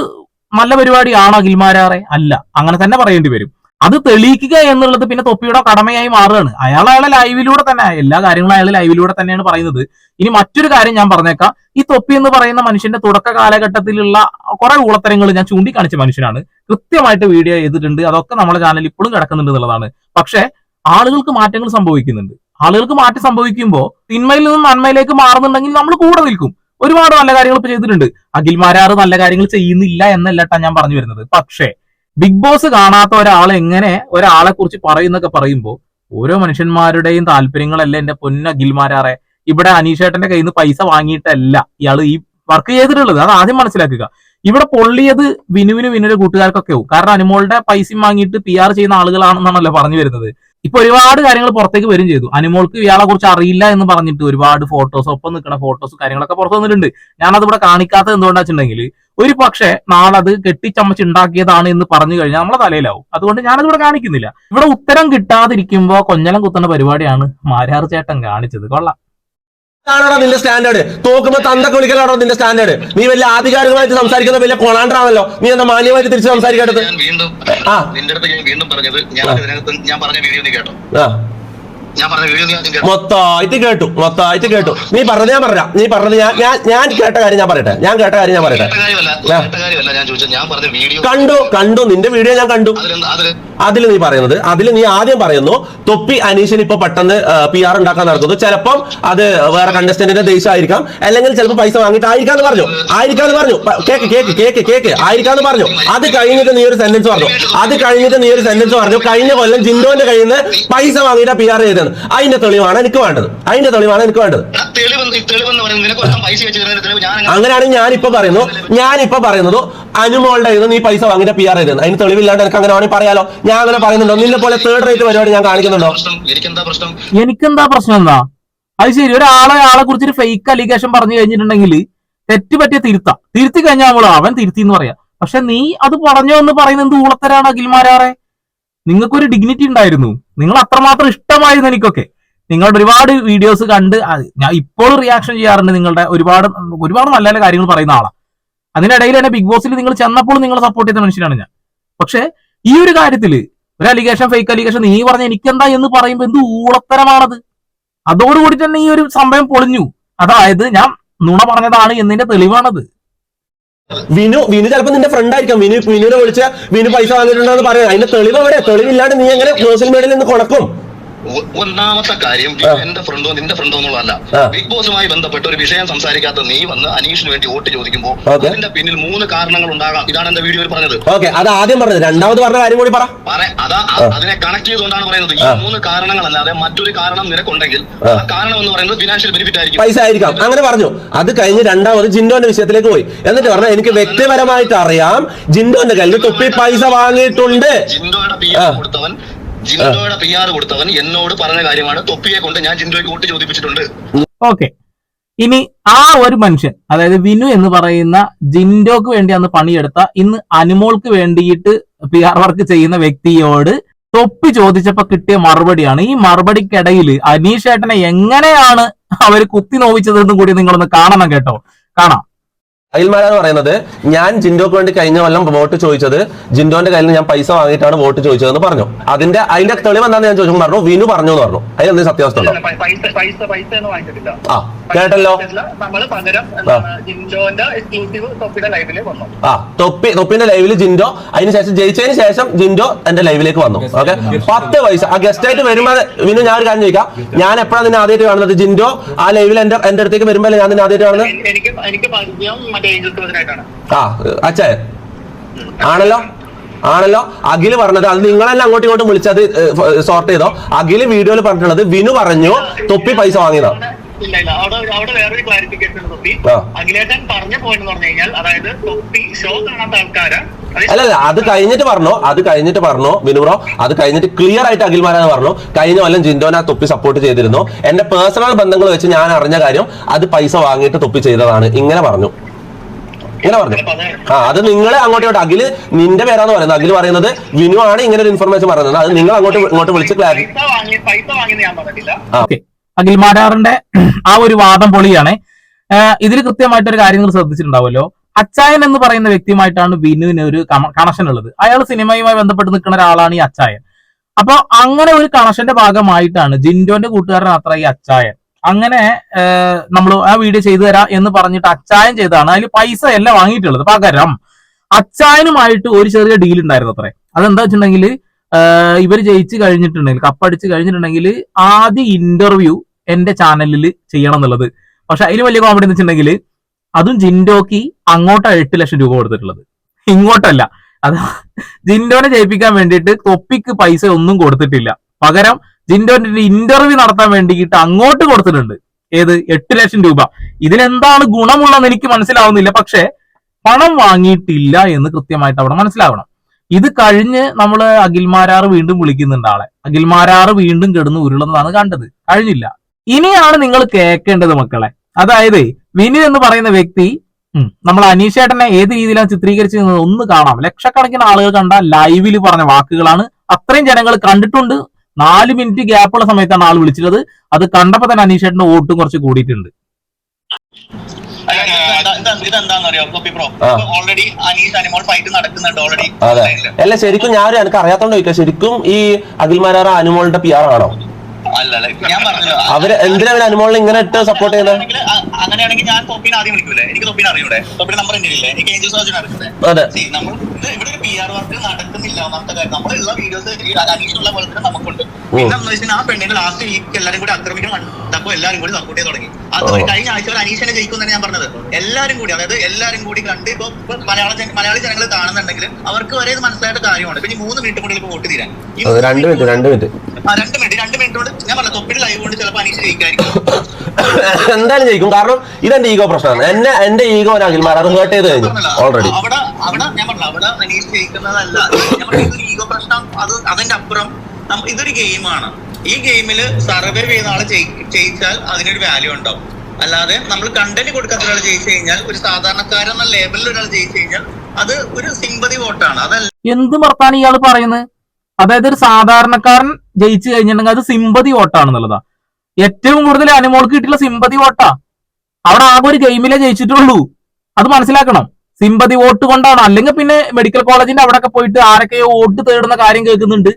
നല്ല പരിപാടിയാണോ അഖിൽമാരാറെ അല്ല. അങ്ങനെ തന്നെ പറയേണ്ടി വരും. അത് തെളിയിക്കുക എന്നുള്ളത് പിന്നെ തൊപ്പിയുടെ കടമയായി മാറുകയാണ്. അയാൾ അയാളെ ലൈവിലൂടെ തന്നെ എല്ലാ കാര്യങ്ങളും അയാൾ ലൈവിലൂടെ തന്നെയാണ് പറയുന്നത്. ഇനി മറ്റൊരു കാര്യം ഞാൻ പറഞ്ഞേക്കാം. ഈ തൊപ്പി എന്ന് പറയുന്ന മനുഷ്യന്റെ തുടക്ക കാലഘട്ടത്തിലുള്ള കുറെ ഊളത്തരങ്ങൾ ഞാൻ ചൂണ്ടിക്കാണിച്ച മനുഷ്യനാണ്. കൃത്യമായിട്ട് വീഡിയോ ചെയ്തിട്ടുണ്ട്. അതൊക്കെ നമ്മുടെ ചാനലിൽ ഇപ്പോഴും കിടക്കുന്നുണ്ട് എന്നുള്ളതാണ്. പക്ഷെ ആളുകൾക്ക് മാറ്റങ്ങൾ സംഭവിക്കുന്നുണ്ട്. ആളുകൾക്ക് മാറ്റം സംഭവിക്കുമ്പോൾ തിന്മയിൽ നിന്ന് നന്മയിലേക്ക് മാറുന്നുണ്ടെങ്കിൽ നമ്മൾ കൂടെ നിൽക്കും. ഒരുപാട് നല്ല കാര്യങ്ങൾ ഇപ്പൊ ചെയ്തിട്ടുണ്ട്. അഖിൽമാരാറ് നല്ല കാര്യങ്ങൾ ചെയ്യുന്നില്ല എന്നല്ല ഞാൻ പറഞ്ഞു വരുന്നത്. പക്ഷേ ബിഗ് ബോസ് കാണാത്ത ഒരാൾ എങ്ങനെ ഒരാളെ കുറിച്ച് പറയുന്നൊക്കെ പറയുമ്പോൾ ഓരോ മനുഷ്യന്മാരുടെയും താല്പര്യങ്ങളല്ല എന്റെ പൊന്ന അഖിൽമാരാറെ ഇവിടെ അനീഷേട്ടന്റെ കയ്യിൽ നിന്ന് പൈസ വാങ്ങിയിട്ടല്ല. ഇയാൾ ഈ വർക്ക് ചെയ്തിട്ടുള്ളത്. അത് ആദ്യം മനസ്സിലാക്കുക. ഇവിടെ പൊള്ളിയത് വിനുവിന് വിനുവിന്റെ കൂട്ടുകാർക്കൊക്കെ ആവും കാരണം അനുമോളുടെ പൈസയും വാങ്ങിയിട്ട് പി ആർ ചെയ്യുന്ന ആളുകളാണെന്നാണല്ലോ പറഞ്ഞു വരുന്നത്. ഇപ്പൊ ഒരുപാട് കാര്യങ്ങൾ പുറത്തേക്ക് വരും ചെയ്തു. അനുമോൾക്ക് ഇയാളെ കുറിച്ച് അറിയില്ല എന്ന് പറഞ്ഞിട്ട് ഒരുപാട് ഫോട്ടോസ് ഒപ്പം നിൽക്കുന്ന ഫോട്ടോസ് കാര്യങ്ങളൊക്കെ പുറത്തു വന്നിട്ടുണ്ട്. ഞാനത് ഇവിടെ കാണിക്കാത്തത് എന്തുകൊണ്ടാച്ചിട്ടുണ്ടെങ്കിൽ ഒരു പക്ഷേ നാളെ അത് കെട്ടിച്ചമച്ചുണ്ടാക്കിയതാണ് എന്ന് പറഞ്ഞു കഴിഞ്ഞാൽ നമ്മളെ തലയിലാവും. അതുകൊണ്ട് ഞാനത് ഇവിടെ കാണിക്കുന്നില്ല. ഇവിടെ ഉത്തരം കിട്ടാതിരിക്കുമ്പോൾ കൊഞ്ഞലം കുത്തുന്ന പരിപാടിയാണ് മാരാർ ചേട്ടൻ കാണിച്ചത്. കൊള്ളാം. ആണോടാ നിന്റെ സ്റ്റാൻഡേർഡ് തോക്കുമ്പോ തന്തൊക്കെ വിളിക്കലാണോ നിന്റെ സ്റ്റാൻഡേർഡ് നീ വലിയ ആധികാരികമായിട്ട് സംസാരിക്കുന്ന വലിയ കൊണാണ്ടറാണല്ലോ നീ എന്താ മാന്യമായിട്ട് തിരിച്ച് സംസാരിക്കട്ടെ വീണ്ടും ആ. നിന്റെ അടുത്ത് ഞാൻ വീണ്ടും പറഞ്ഞത് ഞാൻ ഞാൻ പറഞ്ഞ വീഡിയോ നീ കേട്ടോ. മൊത്തമായിട്ട് കേട്ടു. മൊത്തമായിട്ട് കേട്ടു നീ പറഞ്ഞത് ഞാൻ പറയാം നീ പറഞ്ഞത് ഞാൻ ഞാൻ ഞാൻ കേട്ട കാര്യം ഞാൻ പറയട്ടെ. ഞാൻ കേട്ട കാര്യം ഞാൻ പറയട്ടെ. കണ്ടു കണ്ടു. നിന്റെ വീഡിയോ ഞാൻ കണ്ടു. അതിൽ നീ പറയുന്നത് അതിൽ നീ ആദ്യം പറയുന്നു തൊപ്പി അനീഷിന് ഇപ്പൊ പെട്ടെന്ന് പി ആർ ഉണ്ടാക്കാൻ നടക്കുന്നു. ചിലപ്പം അത് വേറെ കണ്ടസ്റ്റന്റിന്റെ ദേഷ്യമായിരിക്കാം. അല്ലെങ്കിൽ ചിലപ്പോൾ പൈസ വാങ്ങിയിട്ട് ആയിരിക്കാന്ന് പറഞ്ഞു. ആയിരിക്കാന്ന് പറഞ്ഞു. Cake cake cake cake. ആയിരിക്കാന്ന് പറഞ്ഞു. അത് കഴിഞ്ഞിട്ട് നീ ഒരു സെന്റൻസ് പറഞ്ഞു. അത് കഴിഞ്ഞിട്ട് നീ ഒരു സെന്റൻസ് പറഞ്ഞു. കഴിഞ്ഞ കൊല്ലം ജിൻഡോന്റെ കയ്യിൽ നിന്ന് പൈസ വാങ്ങിയിട്ട് പി ആർ ചെയ്തത്. അതിന്റെ തെളിവാണ് എനിക്ക് വേണ്ടത്. അതിന്റെ തെളിവാണ് എനിക്ക് വേണ്ടത്. അങ്ങനെയാണെങ്കിൽ ഞാനിപ്പോ പറയുന്നു. ഞാനിപ്പോ പറയുന്നത് അനുമോളുടെ ഇത് നീ പൈസ വാങ്ങിയിട്ട് പി ആർ ചെയ്തത് അതിന് തെളിവില്ലാണ്ട് എനിക്ക് അങ്ങനെ വേണമെങ്കിൽ പറയാലോ. ഞാൻ അങ്ങനെ പറയുന്നുണ്ടോ? നിന്നെ പോലെ തേർഡ് റേറ്റ് പരിപാടി ഞാൻ കാണിക്കുന്നുണ്ടോ? എനിക്കെന്താ പ്രശ്നം? എന്താ അത് ശരി ഒരാളെ ആളെ കുറിച്ച് ഫേക്ക് അലിഗേഷൻ പറഞ്ഞു കഴിഞ്ഞിട്ടുണ്ടെങ്കിൽ തെറ്റ് പറ്റിയ തിരുത്താം. തിരുത്തി കഴിഞ്ഞാൽ അവൻ തിരുത്തി എന്ന് പറയാം. പക്ഷെ നീ അത് പറഞ്ഞോ എന്ന് പറയുന്നത് എന്ത് ഊളത്തരാണ് അഖിൽമാരാറെ നിങ്ങൾക്കൊരു ഡിഗ്നിറ്റി ഉണ്ടായിരുന്നു. നിങ്ങൾ അത്രമാത്രം ഇഷ്ടമായിരുന്നു എനിക്കൊക്കെ. നിങ്ങളുടെ ഒരുപാട് വീഡിയോസ് കണ്ട് ഞാൻ ഇപ്പോഴും റിയാക്ഷൻ ചെയ്യാറുണ്ട് നിങ്ങളുടെ ഒരുപാട് ഒരുപാട് നല്ല നല്ല കാര്യങ്ങൾ പറയുന്ന ആളാണ് അതിനിടയിൽ തന്നെ ബിഗ് ബോസിൽ നിങ്ങൾ ചെന്നപ്പോൾ നിങ്ങൾ സപ്പോർട്ട് ചെയ്ത മനുഷ്യനാണ് ഞാൻ. പക്ഷെ ഈ ഒരു കാര്യത്തിൽ ഒരു അലിഗേഷൻ ഫേക്ക് അലിഗേഷൻ നീ പറഞ്ഞ എനിക്കെന്താ എന്ന് പറയുമ്പോൾ എന്ത് ഊളത്തരമാണത്? അതോടുകൂടി തന്നെ ഈ ഒരു സംഭവം പൊളിഞ്ഞു. അതായത് ഞാൻ നുണ പറഞ്ഞതാണ് എന്നതിന്റെ തെളിവാണത്. വിനു വിനു ചിലപ്പോ നിന്റെ ഫ്രണ്ട് ആയിരിക്കാം. വിനു വിനുവിനെ വിളിച്ച വിനു പൈസ വാങ്ങിയിട്ടുണ്ടെന്ന് പറയാം. അതിന്റെ തെളിവ് എവിടെ തെളിവില്ലാണ്ട് നീ എങ്ങനെ സോഷ്യൽ മീഡിയയിൽ നിന്ന് കൊണക്കും? ഒ- ഒന്നാമത്തെ കാര്യം. എന്റെ ഫ്രണ്ടോ നിന്റെ ഫ്രണ്ടോ എന്നുള്ളതല്ല. ബിഗ് ബോസുമായി ബന്ധപ്പെട്ട് ഒരു വിഷയം സംസാരിക്കാത്ത നീ വന്ന് അനീഷിന് വേണ്ടി വോട്ട് ചോദിക്കുമ്പോൾ ഓക്കേ. അതിന്റെ പിന്നിൽ മൂന്ന് കാരണങ്ങൾ ഉണ്ടാകാം. ഇതാണ് എന്റെ വീഡിയോയിൽ പറഞ്ഞത്. ഓക്കെ അത് ആദ്യം പറഞ്ഞത്. രണ്ടാമത് പറഞ്ഞ കാര്യം കൂടി പറ. അതാ അതിനെ കണക്ട് ചെയ്തുകൊണ്ടാണ് പറയുന്നത്. ഈ. മൂന്ന് കാരണങ്ങളല്ലാതെ മറ്റൊരു കാരണം നിനക്കുണ്ടെങ്കിൽ ആ. കാരണം എന്ന് പറയുന്നത് ഫിനാൻഷ്യൽ ബെനിഫിറ്റ് ആയിരിക്കും. പൈസ ആയിരിക്കാം. അങ്ങനെ പറഞ്ഞു. അത് കഴിഞ്ഞ് രണ്ടാമത് ജിൻഡോന്റെ വിഷയത്തിലേക്ക് പോയി. എന്നിട്ട് പറഞ്ഞ എനിക്ക് വ്യക്തിപരമായിട്ട് അറിയാം. ജിൻഡോന്റെ കയ്യിൽ തൊപ്പി പൈസ വാങ്ങിയിട്ടുണ്ട്. ജിൻഡോയുടെ പി. കൊടുത്തവൻ ജിൻഡോയുടെ പി ആർ കൊടുത്തവൻ എന്നോട് പറഞ്ഞ കാര്യമാണ് തൊപ്പിയെ കൊണ്ട് ഞാൻ ജിൻഡോയ്ക്ക് വോട്ട് ചോദിപ്പിച്ചിട്ടുണ്ട്. ഓക്കെ. ഇനി ആ ഒരു മനുഷ്യൻ അതായത് വിനു എന്ന് പറയുന്ന ജിൻഡോക്ക് വേണ്ടി അന്ന് പണിയെടുത്ത ഇന്ന് അനുമോൾക്ക് വേണ്ടിയിട്ട് പി ആർ വർക്ക് ചെയ്യുന്ന വ്യക്തിയോട് തൊപ്പി ചോദിച്ചപ്പോ കിട്ടിയ മറുപടിയാണ്. ഈ മറുപടിക്കിടയിൽ അനീഷ് ഏട്ടനെ എങ്ങനെയാണ് അവർ കുത്തി നോവിച്ചതെന്നും കൂടി നിങ്ങളൊന്ന് കാണണം കേട്ടോ. കാണാം. അഖിൽമാരാന്ന് പറയുന്നത് ഞാൻ ജിൻഡോക്ക് വേണ്ടി കഴിഞ്ഞ കൊല്ലം വോട്ട് ചോദിച്ചത് ജിൻഡോന്റെ കയ്യിൽ ഞാൻ പൈസ വാങ്ങിയിട്ടാണ് വോട്ട് ചോദിച്ചതെന്ന് പറഞ്ഞു. അതിന്റെ അതിന്റെ തെളിവ് എന്താണെന്ന് ഞാൻ ചോദിച്ചു പറഞ്ഞു വിനു പറഞ്ഞു എന്ന് പറഞ്ഞു. അതിനെന്ത് സത്യാവസ്ഥ ഉണ്ടോ? പൈസ പൈസ പൈസ ഒന്നും വാങ്ങിച്ചിട്ടില്ല. ആ കേട്ടല്ലോ ലൈവിൽ ആ. തൊപ്പി തൊപ്പിന്റെ ലൈവിൽ ജിൻഡോ അതിനുശേഷം ജയിച്ചതിന് ശേഷം ജിൻഡോ എന്റെ ലൈവിലേക്ക് വന്നു. ഓക്കെ? പത്ത് പൈസ. ആ ഗസ്റ്റ് ആയിട്ട് വരുമ്പോൾ വിനു ഞാൻ ഒരു കാര്യം ചോദിക്കാം. ഞാൻ എപ്പോഴാണ് നിന്നെ ആദ്യമായിട്ട് കാണുന്നത്? ജിൻഡോ ആ ലൈവിൽ എന്റെ എന്റെ അടുത്തേക്ക് വരുമ്പോൾ ഞാൻ നിന്നെ ആദ്യമായിട്ട് കാണുന്നത്? ആ അച്ഛേ ആണല്ലോ? ആണല്ലോ? അഖിൽ പറഞ്ഞത് അത് നിങ്ങളെല്ലാം അങ്ങോട്ടും ഇങ്ങോട്ടും വിളിച്ചത് സോർട്ട് ചെയ്തോ? അഖിൽ വീഡിയോയിൽ പറഞ്ഞിട്ടുള്ളത് വിനു പറഞ്ഞു തൊപ്പി പൈസ വാങ്ങിയതാ. ഇല്ല ഇല്ല അവിടെ അവിടെ വേറൊരു ക്ലാരിഫിക്കേഷൻ തൊപ്പി. ആ. അഖിലേട്ടൻ പറഞ്ഞ പോയിന്റ് എന്ന് പറഞ്ഞു കഴിഞ്ഞാൽ അതായത് തൊപ്പി ഷോ കാണാത്ത ആൾക്കാര് അത് അല്ലല്ല അത് കഴിഞ്ഞിട്ട് പറഞ്ഞു അത് കഴിഞ്ഞിട്ട് പറഞ്ഞു വിനു ബ്രോ അത് കഴിഞ്ഞിട്ട് ക്ലിയർ ആയിട്ട് അഖിൽമാരാന്ന് പറഞ്ഞു. കഴിഞ്ഞ കൊല്ലം ജിൻഡോനെ തൊപ്പി സപ്പോർട്ട് ചെയ്തിരുന്നു. എന്റെ പേഴ്സണൽ ബന്ധങ്ങൾ വെച്ച് ഞാൻ അറിഞ്ഞ കാര്യം അത് പൈസ വാങ്ങിയിട്ട് തൊപ്പി ചെയ്തതാണ് ഇങ്ങനെ പറഞ്ഞു. ഇങ്ങനെ പറഞ്ഞു. ആ അത് നിങ്ങൾ അങ്ങോട്ട് ഇങ്ങോട്ട്. അഖിൽ നിന്റെ പേരാന്ന് പറയുന്നത്. അഖിൽ പറയുന്നത് വിനു ആണ് ഇങ്ങനെ ഒരു ഇൻഫർമേഷൻ പറയുന്നത് അത് നിങ്ങൾ അങ്ങോട്ട് ഇങ്ങോട്ട് വിളിച്ച് ക്ലാരിറ്റി അഖിൽ മാരാറിന്റെ ആ ഒരു വാദം പൊളിയാണ്. ഇതിൽ കൃത്യമായിട്ട് ഒരു കാര്യം നിങ്ങൾ ശ്രദ്ധിച്ചിട്ടുണ്ടാവുമല്ലോ. അച്ചായൻ എന്ന് പറയുന്ന വ്യക്തിയുമായിട്ടാണ് വിനുവിന് ഒരു കണക്ഷൻ ഉള്ളത്. അയാൾ സിനിമയുമായി ബന്ധപ്പെട്ട് നിൽക്കുന്ന ഒരാളാണ് ഈ അച്ചായൻ. അപ്പൊ അങ്ങനെ ഒരു കണക്ഷന്റെ ഭാഗമായിട്ടാണ് ജിൻഡോന്റെ കൂട്ടുകാരൻ അത്ര ഈ അച്ചായൻ. അങ്ങനെ നമ്മൾ ആ വീഡിയോ ചെയ്തു തരാം എന്ന് പറഞ്ഞിട്ട് അച്ചായൻ ചെയ്തതാണ്. അതിൽ പൈസ അല്ല വാങ്ങിയിട്ടുള്ളത്. പകരം അച്ചായനുമായിട്ട് ഒരു ചെറിയ ഡീൽ ഉണ്ടായിരുന്നു അത്രേ. അതെന്താ വെച്ചിട്ടുണ്ടെങ്കിൽ ഇവർ ജയിച്ച് കഴിഞ്ഞിട്ടുണ്ടെങ്കിൽ കപ്പടിച്ച് കഴിഞ്ഞിട്ടുണ്ടെങ്കിൽ ആദ്യ ഇന്റർവ്യൂ എന്റെ ചാനലിൽ ചെയ്യണം എന്നുള്ളത്. പക്ഷെ അതിൽ വലിയ കോമഡി എന്ന് വെച്ചിട്ടുണ്ടെങ്കിൽ അതും ജിൻഡോക്ക് അങ്ങോട്ട് എട്ട് ലക്ഷം രൂപ കൊടുത്തിട്ടുള്ളത്. ഇങ്ങോട്ടല്ല. അത് ജിൻഡോനെ ജയിപ്പിക്കാൻ വേണ്ടിയിട്ട് തൊപ്പിക്ക് പൈസ ഒന്നും കൊടുത്തിട്ടില്ല. പകരം ജിൻഡോന്റെ ഇന്റർവ്യൂ നടത്താൻ വേണ്ടിയിട്ട് അങ്ങോട്ട് കൊടുത്തിട്ടുണ്ട്. ഏത്? എട്ട് ലക്ഷം രൂപ. ഇതിലെന്താണ് ഗുണമുള്ളതെന്ന് എനിക്ക് മനസ്സിലാവുന്നില്ല. പക്ഷെ പണം വാങ്ങിയിട്ടില്ല എന്ന് കൃത്യമായിട്ട് അവിടെ മനസ്സിലാവണം. ഇത് കഴിഞ്ഞ് നമ്മൾ അഖിൽമാരാറ് വീണ്ടും വിളിക്കുന്നുണ്ട് ആളെ. അഖിൽമാരാറ് വീണ്ടും കിടന്ന് ഉരുളുന്നതാണ് കണ്ടത്. കഴിഞ്ഞില്ല. ഇനിയാണ് നിങ്ങൾ കേൾക്കേണ്ടത് മക്കളെ. അതായത് വിനു എന്ന് പറയുന്ന വ്യക്തി നമ്മൾ അനീഷേട്ടനെ ഏത് രീതിയിലാണ് ചിത്രീകരിച്ചത് ഒന്ന് കാണാം. ലക്ഷക്കണക്കിന് ആളുകൾ കണ്ട ലൈവിൽ പറഞ്ഞ വാക്കുകളാണ്. അത്രയും ജനങ്ങൾ കണ്ടിട്ടുണ്ട്. നാല് മിനിറ്റ് ഗ്യാപ്പുള്ള സമയത്താണ് ആൾ വിളിച്ചത് അത് കണ്ടപ്പോ തന്നെ അനീഷേട്ടന്റെ വോട്ടും കുറച്ച് കൂടിയിട്ടുണ്ട്. ഇതെന്താന്ന് അറിയോ തൊപ്പി bro? Already Aneesh Animol fight നടക്കുന്നുണ്ട് ഓൾറെഡി അല്ല ശരിക്കും ഞാൻ എനിക്ക് അറിയാത്തോണ്ട് ചോദിക്കാം. ശരിക്കും ഈ അഖിൽമാരാറ അനുമോളുടെ പി ആർ ആണോ? അവർ എന്തിനാ അവർ അനുമോളിനെ ഇങ്ങനെ ഇട്ട് സപ്പോർട്ട് ചെയ്യുന്നത് അങ്ങനെയാണെങ്കിൽ ഞാൻ തൊപ്പിനെ ആദ്യം വിളിക്കൂലേ? എനിക്ക് തൊപ്പിനെ അറിയൂടെ? തൊപ്പിന്റെ നമ്പർ എന്റെ ഇല്ലേ എനിക്ക് ഏഞ്ചൽ സോജന അറിയില്ലേ See, നമ്മൾ ഇവിടെ ഒരു പി ആർ വർക്ക് നടക്കുന്നില്ല ഒന്നാമത്തെ കാര്യം. നമ്മളുള്ള വീഡിയോസ് അനീഷുള്ള പോലെ തന്നെ നമുക്കുണ്ട്. പിന്നെ ആ പെണ്ണിന്റെ ലാസ്റ്റ് വീക്ക് എല്ലാരും കൂടി ആക്രമിക്കണം കണ്ടപ്പോ എല്ലാരും കൂടി സപ്പോർട്ട് തുടങ്ങി. അത് ഒരു. കഴിഞ്ഞ ആഴ്ച ഒരു അനീഷനെ ജയിക്കും തന്നെ ഞാൻ പറഞ്ഞത്. എല്ലാരും കൂടി അതായത് എല്ലാരും കൂടി കണ്ട് ഇപ്പൊ മലയാള മലയാളി ജനങ്ങൾ കാണുന്നുണ്ടെങ്കിൽ അവർക്ക് വരെ ഇത് മനസ്സിലായിട്ട് കാര്യമാണ്. പിന്നെ മൂന്ന് മിനിറ്റ് കൂടി ഇപ്പൊ വോട്ട് തീരാൻ. രണ്ട് മിനിറ്റ് രണ്ട് മിനിറ്റ് ആ, രണ്ട് മിനിറ്റ് രണ്ട് മിനിറ്റ് കൊണ്ട് ഞാൻ പറഞ്ഞ തൊപ്പിൽ ലൈവ് കൊണ്ട് ചിലപ്പോൾ അനീഷ് ജയിക്കായിരിക്കും. എന്തായാലും ജയിക്കും. കാരണം ഇതെന്റെ ഈഗോ പ്രശ്നമാണ്. എന്നെ എന്റെ ഈഗോ അഖിൽമാരാറ് ഹേർട്ട് ചെയ്ത് കഴിഞ്ഞു. ഓൾറെഡി അവിടെ അവിടെ ഞാൻ പറഞ്ഞു അവിടെ അനീഷ് ജയിക്കുന്നതല്ല. ഞാൻ പറഞ്ഞ ഈഗോ പ്രശ്നം അത് അതിന്റെ അപ്പുറം ഇതൊരു ഗെയിമാണ് ഈ ഗെയിമിൽ സർവേ ചെയ്യുന്ന ആളെ ജയി- ജയിച്ചാൽ അതിനൊരു വാല്യൂ ഉണ്ടാവും. അല്ലാതെ നമ്മൾ കണ്ടന്റ് കൊടുക്കാത്ത ഒരാൾ ജയിച്ചു കഴിഞ്ഞാൽ ഒരു സാധാരണക്കാരൻ എന്ന ലേബലിൽ ഒരാൾ ജയിച്ചു കഴിഞ്ഞാൽ അത് ഒരു സിമ്പതി വോട്ടാണ് അതല്ല എന്ത് മർത്താണ് ഇയാൾ പറയുന്നത് അതായത് ഒരു സാധാരണക്കാരൻ ജയിച്ചു കഴിഞ്ഞിട്ടുണ്ടെങ്കിൽ അത് സിമ്പതി വോട്ടാണെന്നുള്ളതാ ഏറ്റവും കൂടുതൽ അനുമോൾക്ക് കിട്ടിയുള്ള സിമ്പതി വോട്ടാ അവിടെ ആകെ ഒരു ഗെയിമിലേ ജയിച്ചിട്ടുള്ളൂ. അത് മനസ്സിലാക്കണം. സിമ്പതി വോട്ട് കൊണ്ടാണ്. അല്ലെങ്കിൽ പിന്നെ മെഡിക്കൽ കോളേജിന്റെ അവിടെ ഒക്കെ പോയിട്ട് ആരൊക്കെയോ വോട്ട് തേടുന്ന കാര്യം കേൾക്കുന്നുണ്ട്.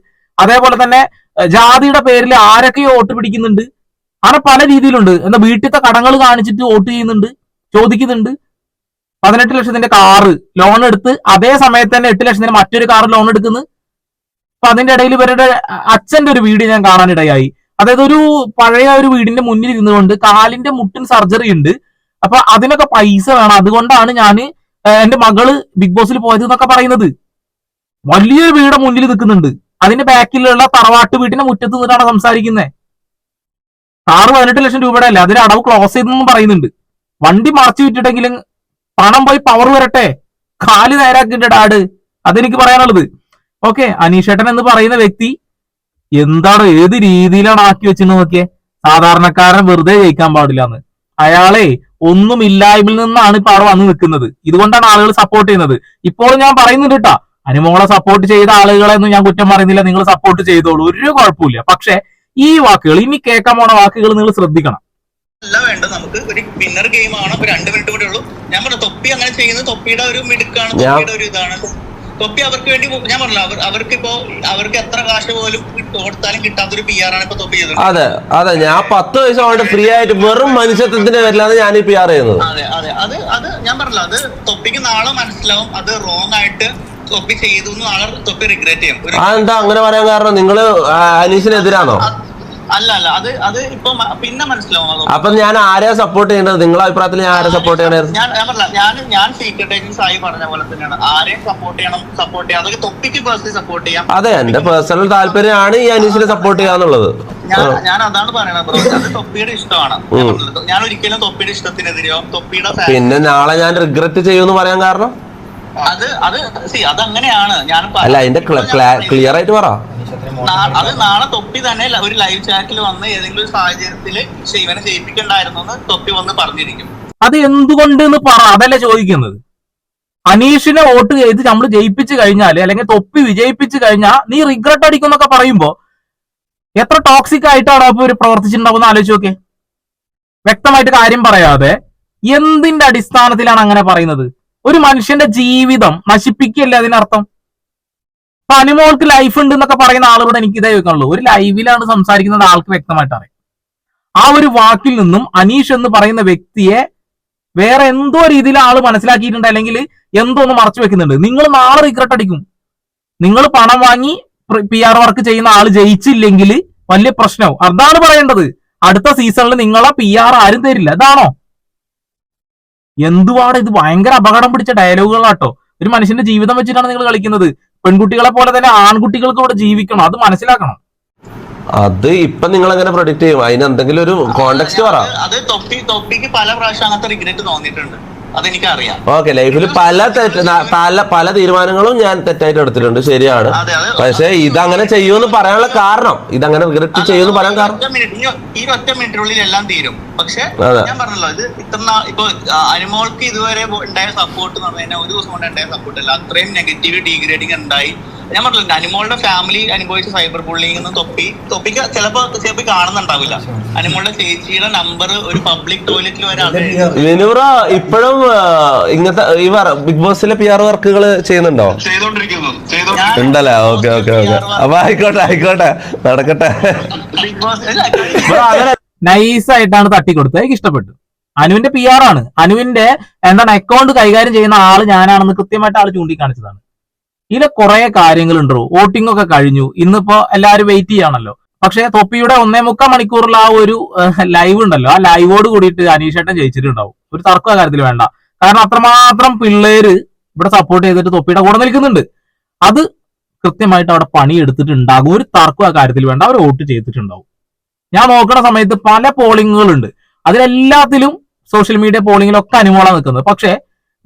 അതേപോലെ തന്നെ ജാതിയുടെ പേരിൽ ആരൊക്കെയോ വോട്ട് പിടിക്കുന്നുണ്ട്? അങ്ങനെ പല രീതിയിലുണ്ട്. എന്താ വീട്ടിലത്തെ കടങ്ങൾ കാണിച്ചിട്ട് വോട്ട് ചെയ്യുന്നുണ്ട് ചോദിക്കുന്നുണ്ട്. പതിനെട്ട് ലക്ഷത്തിന്റെ കാറ് ലോൺ എടുത്ത് അതേ സമയത്ത് തന്നെ എട്ട് ലക്ഷത്തിന് മറ്റൊരു കാർ ലോൺ എടുക്കുന്നു. അപ്പൊ അതിന്റെ ഇടയിൽ ഇവരുടെ അച്ഛന്റെ ഒരു വീട് ഞാൻ കാണാനിടയായി. അതായത് ഒരു പഴയ ഒരു വീടിന്റെ മുന്നിൽ ഇരുന്നുകൊണ്ട് കാലിന്റെ മുട്ടിന് സർജറി ഉണ്ട്. അപ്പൊ അതിനൊക്കെ പൈസ വേണം. അതുകൊണ്ടാണ് ഞാൻ എന്റെ മകൾ ബിഗ് ബോസിൽ പോയത് എന്നൊക്കെ പറയുന്നത്. വലിയൊരു വീടെ മുന്നിൽ നിൽക്കുന്നുണ്ട്. അതിന്റെ ബാക്കിലുള്ള തറവാട്ട് വീട്ടിന്റെ മുറ്റത്ത് നിന്നിട്ടാണ് സംസാരിക്കുന്നത് കാറ് പതിനെട്ട് ലക്ഷം രൂപയുടെ അല്ല? അതിന്റെ അടവ് ക്ലോസ് ചെയ്തെന്നും പറയുന്നുണ്ട്. വണ്ടി മറച്ചു വിറ്റിട്ടെങ്കിലും പണം പോയി പവർ വരട്ടെ? കാൽ നേരാക്കിന്റെ ഡാഡ്. അതെനിക്ക് പറയാനുള്ളത്. ഓക്കെ അനീഷേട്ടൻ എന്ന് പറയുന്ന വ്യക്തി എന്താണ് ഏത് രീതിയിലാണ് ആക്കി വെച്ചെന്ന് നോക്കിയേ? സാധാരണക്കാരൻ വെറുതെ ജയിക്കാൻ പാടില്ല എന്ന് അയാളെ ഒന്നുമില്ലായ്മയിൽ നിന്നാണ് ഇപ്പൊ അവിടെ വന്ന് നിൽക്കുന്നത്. ഇതുകൊണ്ടാണ് ആളുകൾ സപ്പോർട്ട് ചെയ്യുന്നത്. ഇപ്പോൾ ഞാൻ പറയുന്നുണ്ട് കേട്ടാ അനുമോളെ സപ്പോർട്ട് ചെയ്ത ആളുകളെ ഒന്നും ഞാൻ കുറ്റം പറയുന്നില്ല നിങ്ങൾ സപ്പോർട്ട് ചെയ്തോളൂ. ഒരു കുഴപ്പമില്ല. പക്ഷെ ഈ വാക്കുകൾ ഇനി കേൾക്കാൻ പോണ വാക്കുകൾ നിങ്ങൾ ശ്രദ്ധിക്കണം. അല്ല വേണ്ട നമുക്ക് ഒരു വിന്നർ ഗെയിം ആണ്. അപ്പൊ രണ്ട് മിനിറ്റ് കൂടെ ഉള്ളൂ. ഞാൻ പറഞ്ഞു തൊപ്പി അങ്ങനെ ചെയ്യുന്നത് തൊപ്പിയുടെ ഒരു മിടുക്കാണ് തൊപ്പിയുടെ ഒരു ഇതാണ്. തൊപ്പി അവർക്ക് വേണ്ടി ഞാൻ പറഞ്ഞില്ല അവർ അവർക്ക് ഇപ്പോ അവർക്ക് എത്ര കാശ് പോലും കൊടുത്താലും കിട്ടാത്തൊരു പി ആർ ആണ് ഇപ്പൊ തൊപ്പി ചെയ്തത്. അതെ അതെ. ഞാൻ പത്ത് വയസ്സ് കൊണ്ട് ഫ്രീ ആയിട്ട് വെറും മനുഷ്യത്വത്തിന്റെ പേരിലാണ് ഞാൻ ഈ പി ആർ ചെയ്യുന്നത്. അതെ അതെ. അത് അത് ഞാൻ പറഞ്ഞില്ല അത് തൊപ്പിക്ക് നാളെ മനസ്സിലാവും. അത് റോങ് ആയിട്ട് തൊപ്പി ചെയ്തു നാളെ തൊപ്പി റിഗ്രറ്റ് ചെയ്യും. എന്താ അങ്ങനെ പറയാൻ കാരണം? നിങ്ങൾ അനീഷിനെതിരാണോ അല്ല അല്ല. അത് അത് ഇപ്പൊ പിന്നെ മനസ്സിലാവും അപ്പൊ ഞാൻ ആരെയാ സപ്പോർട്ട് ചെയ്യേണ്ടത്? നിങ്ങളെ അഭിപ്രായത്തിൽ ഞാൻ ആരെ സപ്പോർട്ട് ചെയ്യണത്? ഞാൻ ഞാൻ ഞാൻ സീക്രട്ട് ഏജൻസ് ആയി പറഞ്ഞ പോലെ തന്നെയാണ്. ആരെയും സപ്പോർട്ട് ചെയ്യണം സപ്പോർട്ട് ചെയ്യാം. അതൊക്കെ തൊപ്പിക്ക് പേഴ്സണലി സപ്പോർട്ട് ചെയ്യാം. അതെ എന്റെ പേഴ്സണൽ താല്പര്യമാണ് ഈ അനീഷിനെ സപ്പോർട്ട് ചെയ്യാന്നുള്ളത് ഞാൻ അതാണ് പറയണത് ബ്രോ. അത് തൊപ്പിയുടെ ഇഷ്ടമാണ്. ഞാൻ ഒരിക്കലും തൊപ്പിയുടെ ഇഷ്ടത്തിനെതിരെയോ തൊപ്പിയുടെ പിന്നെ നാളെ ഞാൻ റിഗ്രറ്റ് ചെയ്യുമെന്ന് പറയാൻ കാരണം? അത് അത് സി അത് അങ്ങനെയാണ് ഞാൻ അല്ല അതിന്റെ ക്ലിയർ ആയിട്ട് പറ. അത് നാളെ തൊപ്പി തന്നെ ഒരു ലൈവ് ചാറ്റിൽ വന്ന് ഏതെങ്കിലും ഒരു സാഹചര്യത്തിൽ ശിവനെ ചെയ്യിപ്പിക്കണ്ടായിരുന്നു എന്ന് തൊപ്പി വന്ന് പറഞ്ഞിരിക്കും. അത് എന്തുകൊണ്ട് എന്ന് പറ അതല്ലേ ചോദിക്കുന്നത്. അനീഷിനെ വോട്ട് ചെയ്ത് നമ്മൾ ജയിപ്പിച്ചു കഴിഞ്ഞാൽ അല്ലെങ്കിൽ തൊപ്പി വിജയിപ്പിച്ചു കഴിഞ്ഞാൽ നീ റിഗ്രറ്റ് അടിക്കും എന്നൊക്കെ പറയുമ്പോ എത്ര ടോക്സിക് ആയിട്ടാണ് അപ്പൊ ഇവർ പ്രവർത്തിച്ചിട്ടുണ്ടാവും ആലോചിച്ച് നോക്കെ. വ്യക്തമായിട്ട് കാര്യം പറയാതെ എന്തിന്റെ അടിസ്ഥാനത്തിലാണ് അങ്ങനെ പറയുന്നത്? ഒരു മനുഷ്യന്റെ ജീവിതം നശിപ്പിക്കല്ലേ അതിനർത്ഥം? അപ്പൊ അനുമോൾക്ക് ലൈഫ് ഉണ്ട് എന്നൊക്കെ പറയുന്ന ആളുകളോട് എനിക്ക് ഇതേ വെക്കാനുള്ളൂ ഒരു ലൈവിലാണ് സംസാരിക്കുന്നത് ആൾക്ക് വ്യക്തമായിട്ട് അറിയാം. ആ ഒരു വാക്കിൽ നിന്നും അനീഷ് എന്ന് പറയുന്ന വ്യക്തിയെ വേറെ എന്തോ രീതിയിൽ ആൾ മനസ്സിലാക്കിയിട്ടുണ്ട് അല്ലെങ്കിൽ എന്തോ ഒന്ന് മറച്ചു വെക്കുന്നുണ്ട്. നിങ്ങൾ നാളെ റിഗ്രറ്റ് അടിക്കും. നിങ്ങൾ പണം വാങ്ങി പി ആർ വർക്ക് ചെയ്യുന്ന ആൾ ജയിച്ചില്ലെങ്കിൽ വലിയ പ്രശ്നവും അതാണ് പറയേണ്ടത്. അടുത്ത സീസണിൽ നിങ്ങളെ പി ആർ ആരും തരില്ല. അതാണോ എന്തുവാണ് ഇത്? ഭയങ്കര അപകടം പിടിച്ച ഡയലോഗുകളാട്ടോ. ഒരു മനുഷ്യന്റെ ജീവിതം വെച്ചിട്ടാണ് നിങ്ങൾ കളിക്കുന്നത്. പെൺകുട്ടികളെ പോലെ തന്നെ ആൺകുട്ടികൾക്ക് ഇവിടെ ജീവിക്കണം. അത് മനസ്സിലാക്കണം. അത് ഇപ്പൊ നിങ്ങൾ എങ്ങനെ പ്രൊഡിക്ട് ചെയ്യും? അതിന് എന്തെങ്കിലും ഒരു കോണ്ടെക്സ്റ്റ് പറ. അത് തൊപ്പി തൊപ്പിക്ക് പല പ്രാവശ്യം അങ്ങനത്തെ റിഗ്രറ്റ് തോന്നിയിട്ടുണ്ട്. അതെനിക്കറിയാം. ഓക്കെ ലൈഫിൽ പല തെറ്റ് പല പല തീരുമാനങ്ങളും ഞാൻ തെറ്റായിട്ട് എടുത്തിട്ടുണ്ട്. ശരിയാണ്. പക്ഷെ ഇതങ്ങനെ ചെയ്യുമെന്ന് പറയാനുള്ള കാരണം ഇതങ്ങനെ റിഗ്രറ്റ് ചെയ്യുമെന്ന് പറയാൻ കാരണം. ഈ- ഒറ്റ മിനിറ്റിനുള്ളിൽ എല്ലാം തീരും. പക്ഷെ ഞാൻ പറഞ്ഞല്ലോ ഇത് ഇത്ര ഇപ്പൊ അനുമോൾക്ക് ഇതുവരെ ഉണ്ടായ സപ്പോർട്ട് എന്ന് പറഞ്ഞു കഴിഞ്ഞാൽ ഒരു ദിവസം കൊണ്ട് ഉണ്ടായ സപ്പോർട്ട് അല്ല. അത്രയും നെഗറ്റീവ് ഡീഗ്രേഡിങ് ഉണ്ടായി. ഞാൻ പറഞ്ഞില്ല അനുമോളുടെ ഫാമിലി അനുഭവിച്ച സൈബർ ബുള്ളിങ് എന്ന് തൊപ്പി തൊപ്പിക്ക് ചിലപ്പോ ചിലപ്പോ കാണുന്നുണ്ടാവില്ല. അനുമോളുടെ ചേച്ചിയുടെ നമ്പർ ഒരു പബ്ലിക് ടോയ്ലറ്റിൽ വരെ ഇപ്പോഴും ഇങ്ങനത്തെ ഈ ബിഗ് ബോസിലെ പി ആർ വർക്കുകൾ ചെയ്യുന്നുണ്ടോ? ഉണ്ടല്ലേ? Okay okay okay. അപ്പൊ ആയിക്കോട്ടെ ആയിക്കോട്ടെ. നടക്കട്ടെ. ബിഗ് ബോസ് ആയിട്ടാണ് തട്ടിക്കൊടുത്തത്. എനിക്ക് ഇഷ്ടപ്പെട്ടു. അനുവിന്റെ പി ആർ ആണ്. അനുവിന്റെ എന്താണ് അക്കൗണ്ട് കൈകാര്യം ചെയ്യുന്ന ആൾ ഞാനാണെന്ന് കൃത്യമായിട്ട് ആൾ ചൂണ്ടിക്കാണിച്ചതാണ്. ഇതിലെ കുറെ കാര്യങ്ങളുണ്ടോ വോട്ടിംഗ് ഒക്കെ കഴിഞ്ഞു. ഇന്നിപ്പോ എല്ലാവരും വെയിറ്റ് ചെയ്യാണല്ലോ. പക്ഷെ തൊപ്പിയുടെ ഒന്നേ മുക്കാൽ മണിക്കൂറുള്ള ആ ഒരു ലൈവ് ഉണ്ടല്ലോ. ആ ലൈവോട് കൂടിയിട്ട് അനീഷേട്ടൻ ജയിച്ചിട്ടുണ്ടാവും. ഒരു തർക്കം കാര്യത്തിൽ വേണ്ട. കാരണം അത്രമാത്രം പിള്ളേര് ഇവിടെ സപ്പോർട്ട് ചെയ്തിട്ട് തൊപ്പിയുടെ കൂടെ നിൽക്കുന്നുണ്ട്. അത് കൃത്യമായിട്ട് അവിടെ പണി എടുത്തിട്ടുണ്ടാകും ഒരു തർക്കം ആ കാര്യത്തിൽ വേണ്ട. അവർ വോട്ട് ചെയ്തിട്ടുണ്ടാവും. ഞാൻ നോക്കുന്ന സമയത്ത് പല പോളിങ്ങുകളുണ്ട്. അതിലെല്ലാത്തിലും സോഷ്യൽ മീഡിയ പോളിങ്ങിലൊക്കെ അനുമോളാണ് നിൽക്കുന്നത്. പക്ഷേ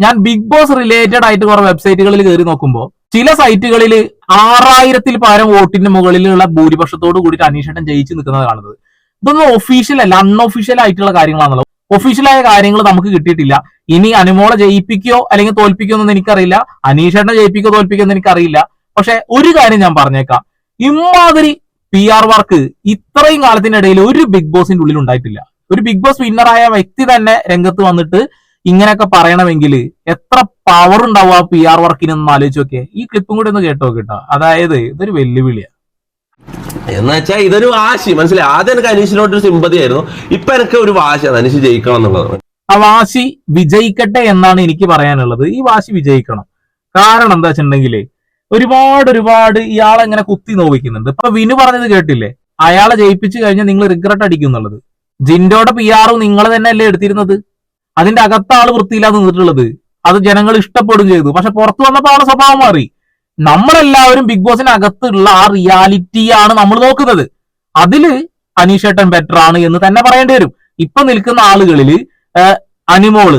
ഞാൻ ബിഗ് ബോസ് റിലേറ്റഡ് ആയിട്ട് കുറെ വെബ്സൈറ്റുകളിൽ കയറി നോക്കുമ്പോൾ ചില സൈറ്റുകളിൽ ആറായിരത്തിൽ പരം വോട്ടിന് മുകളിലുള്ള ഭൂരിപക്ഷത്തോട് കൂടിയിട്ട് അനീഷേട്ടൻ ജയിച്ചു നിൽക്കുന്നത് കാണുന്നത്. ഇതൊന്നും ഒഫീഷ്യൽ അല്ല അൺഒഫീഷ്യൽ ആയിട്ടുള്ള കാര്യങ്ങളാണല്ലോ. ഒഫീഷ്യലായ കാര്യങ്ങൾ നമുക്ക് കിട്ടിയിട്ടില്ല. ഇനി അനുമോളെ ജയിപ്പിക്കോ അല്ലെങ്കിൽ തോൽപ്പിക്കോ എന്നൊന്നും എനിക്കറിയില്ല. അനീഷേട്ടനെ ജയിപ്പിക്കോ തോൽപ്പിക്കോ എന്ന് എനിക്കറിയില്ല. പക്ഷെ ഒരു കാര്യം ഞാൻ പറഞ്ഞേക്കാം. ഇമാതിരി പി ആർ വർക്ക് ഇത്രയും കാലത്തിനിടയിൽ ഒരു ബിഗ് ബോസിന്റെ ഉള്ളിൽ ഉണ്ടായിട്ടില്ല. ഒരു ബിഗ് ബോസ് വിന്നറായ വ്യക്തി തന്നെ രംഗത്ത് വന്നിട്ട് ഇങ്ങനെയൊക്കെ പറയണമെങ്കിൽ എത്ര പവർ ഉണ്ടാവും ആ പി ആർ വർക്കിന് ഒന്ന് ആലോചിച്ച് നോക്കിയേ. ഈ ക്ലിപ്പും കൂടി ഒന്ന് കേട്ടോ കേട്ടോ അതായത് ഇതൊരു വെല്ലുവിളിയാണ് എന്ന് വെച്ചാൽ ഇതൊരു വാശി. മനസ്സിലായി? ആദ്യം എനിക്ക് അനീഷിനോട് ഒരു സിമ്പതി ആയിരുന്നു. ഇപ്പൊ എനിക്ക് ഒരു വാശിയാണ് അനീഷ് ജയിക്കണം എന്നുള്ളത്. ആ വാശി വിജയിക്കട്ടെ എന്നാണ് എനിക്ക് പറയാനുള്ളത്. ഈ വാശി വിജയിക്കണം. കാരണം എന്താ വെച്ചിട്ടുണ്ടെങ്കിൽ ഒരുപാട് ഒരുപാട് ഇയാളെ ഇങ്ങനെ കുത്തി നോവിക്കുന്നുണ്ട്. ഇപ്പൊ വിനു പറഞ്ഞത് കേട്ടില്ലേ? അയാളെ ജയിപ്പിച്ചു കഴിഞ്ഞാൽ നിങ്ങൾ റിഗ്രറ്റ് അടിക്കും എന്നുള്ളത്. ജിൻഡോടെ പി ആറും നിങ്ങൾ തന്നെ അല്ലേ എടുത്തിരുന്നത്? അതിന്റെ അകത്താണ് വൃത്തിയില്ലാതെ നിന്നിട്ടുള്ളത്. അത് ജനങ്ങൾ ഇഷ്ടപ്പെടും ചെയ്തു. പക്ഷെ പുറത്തു വന്നപ്പോൾ ആളെ സ്വഭാവം മാറി. നമ്മളെല്ലാവരും ബിഗ് ബോസിന് അകത്തുള്ള ആ റിയാലിറ്റിയാണ് നമ്മൾ നോക്കുന്നത്. അതിൽ അനീഷേട്ടൻ ബെറ്റർ ആണ് എന്ന് തന്നെ പറയേണ്ടി വരും. ഇപ്പൊ നിൽക്കുന്ന ആളുകളിൽ അനിമോൾ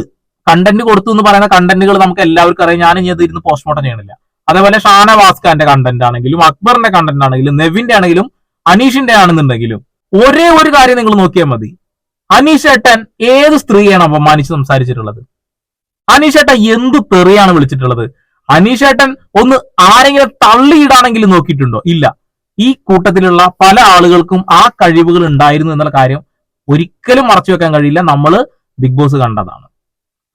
കണ്ടന്റ് കൊടുത്തു എന്ന് പറയുന്ന കണ്ടന്റുകൾ നമുക്ക് എല്ലാവർക്കും അറിയാം. ഞാൻ ഇനി അതിരുന്ന് പോസ്റ്റ്മോർട്ടം ചെയ്യണില്ല. അതേപോലെ ഷാനവാസ്ഖാന്റെ കണ്ടന്റ് ആണെങ്കിലും അക്ബറിന്റെ കണ്ടന്റ് ആണെങ്കിലും നെവിന്റെ ആണെങ്കിലും അനീഷിന്റെ ആണെന്നുണ്ടെങ്കിലും ഒരേ ഒരു കാര്യം നിങ്ങൾ നോക്കിയാൽ മതി. അനീഷേട്ടൻ ഏത് സ്ത്രീയാണ് അപമാനിച്ച് സംസാരിച്ചിട്ടുള്ളത്? അനീഷേട്ടൻ എന്ത് തെറിയാണ് വിളിച്ചിട്ടുള്ളത്? അനീഷേട്ടൻ ഒന്ന് ആരെങ്കിലും തള്ളിയിടാണെങ്കിലും നോക്കിയിട്ടുണ്ടോ? ഇല്ല. ഈ കൂട്ടത്തിലുള്ള പല ആളുകൾക്കും ആ കഴിവുകൾ ഉണ്ടായിരുന്നു എന്നുള്ള കാര്യം ഒരിക്കലും മറച്ചു വെക്കാൻ കഴിയില്ല. നമ്മൾ ബിഗ് ബോസ് കണ്ടതാണ്.